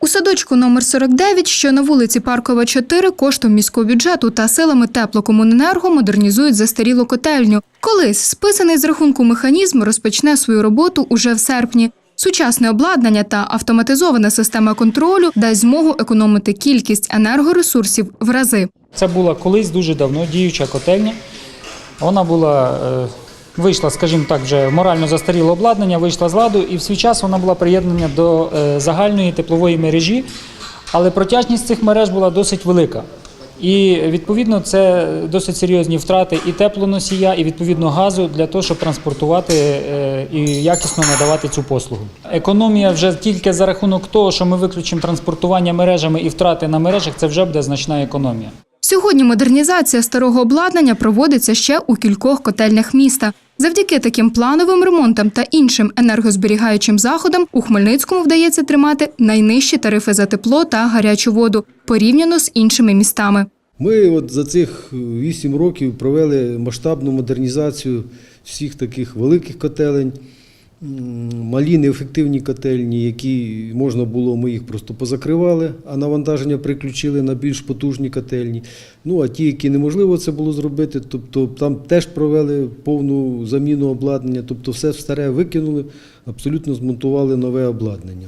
У садочку номер 49, що на вулиці Паркова, 4, коштом міського бюджету та силами теплокомуненерго модернізують застарілу котельню. Колись списаний з рахунку механізм розпочне свою роботу уже в серпні. Сучасне обладнання та автоматизована система контролю дасть змогу економити кількість енергоресурсів в рази. Це була колись дуже давно діюча котельня. Вона була, е, вийшла, скажімо так, вже морально застаріле обладнання, вийшла з ладу, і в свій час вона була приєднана до е, загальної теплової мережі, але протяжність цих мереж була досить велика. І відповідно це досить серйозні втрати і теплоносія, і відповідно газу для того, щоб транспортувати е, і якісно надавати цю послугу. Економія вже тільки за рахунок того, що ми виключимо транспортування мережами і втрати на мережах, це вже буде значна економія. Сьогодні модернізація старого обладнання проводиться ще у кількох котельнях міста. Завдяки таким плановим ремонтам та іншим енергозберігаючим заходам у Хмельницькому вдається тримати найнижчі тарифи за тепло та гарячу воду порівняно з іншими містами. Ми от за цих вісім років провели масштабну модернізацію всіх таких великих котелень, малі неефективні котельні, які можна було, ми їх просто позакривали, а навантаження приключили на більш потужні котельні. Ну а ті, які неможливо це було зробити, тобто там теж провели повну заміну обладнання, тобто все старе викинули, абсолютно змонтували нове обладнання.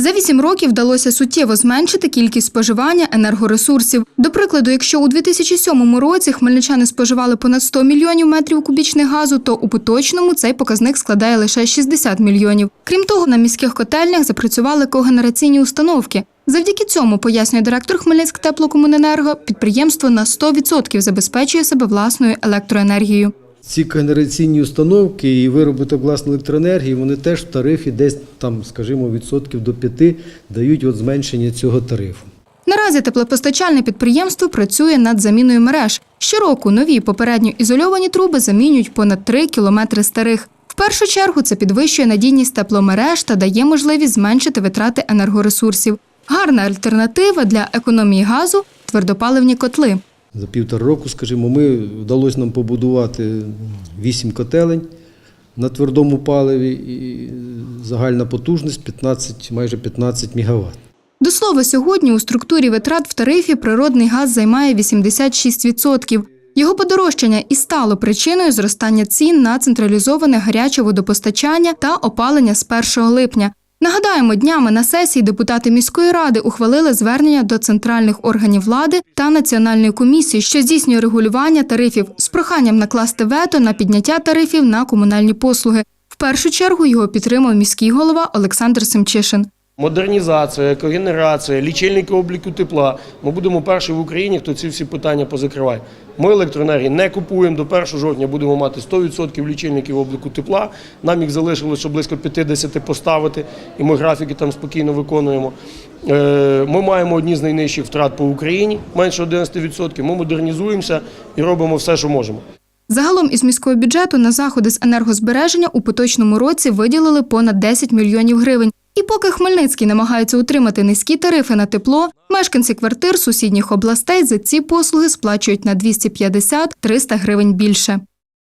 За вісім років вдалося суттєво зменшити кількість споживання енергоресурсів. До прикладу, якщо у 2007 році хмельничани споживали понад 100 мільйонів метрів кубічних газу, то у поточному цей показник складає лише 60 мільйонів. Крім того, на міських котельнях запрацювали когенераційні установки. Завдяки цьому, пояснює директор Хмельницьк теплокомуненерго, підприємство на 100% забезпечує себе власною електроенергією. Ці генераційні установки і виробіток власної електроенергії, вони теж в тарифі десь там, скажімо, відсотків до 5 дають от зменшення цього тарифу. Наразі теплопостачальне підприємство працює над заміною мереж. Щороку нові попередньо ізольовані труби замінюють понад 3 кілометри старих. В першу чергу це підвищує надійність тепломереж та дає можливість зменшити витрати енергоресурсів. Гарна альтернатива для економії газу твердопаливні котли. За півтора року, скажімо, ми вдалося нам побудувати вісім котелень на твердому паливі і загальна потужність 15, майже 15 мегаватт. До слова, сьогодні у структурі витрат в тарифі природний газ займає 86%. Його подорожчання і стало причиною зростання цін на централізоване гаряче водопостачання та опалення з 1 липня. Нагадаємо, днями на сесії депутати міської ради ухвалили звернення до центральних органів влади та національної комісії, що здійснює регулювання тарифів, з проханням накласти вето на підняття тарифів на комунальні послуги. В першу чергу його підтримав міський голова Олександр Семчишин. Модернізація, когенерація, лічильники обліку тепла. Ми будемо перші в Україні, хто ці всі питання позакриває. Ми електроенергії не купуємо до 1 жовтня. Будемо мати 100% лічильників обліку тепла. Нам їх залишилося близько 50 поставити, і ми графіки там спокійно виконуємо. Е, Ми маємо одні з найнижчих втрат по Україні, менше 11%. Ми модернізуємося і робимо все, що можемо. Загалом із міського бюджету на заходи з енергозбереження у поточному році виділили понад 10 мільйонів гривень. І поки Хмельницький намагається утримати низькі тарифи на тепло, мешканці квартир сусідніх областей за ці послуги сплачують на 250-300 гривень більше.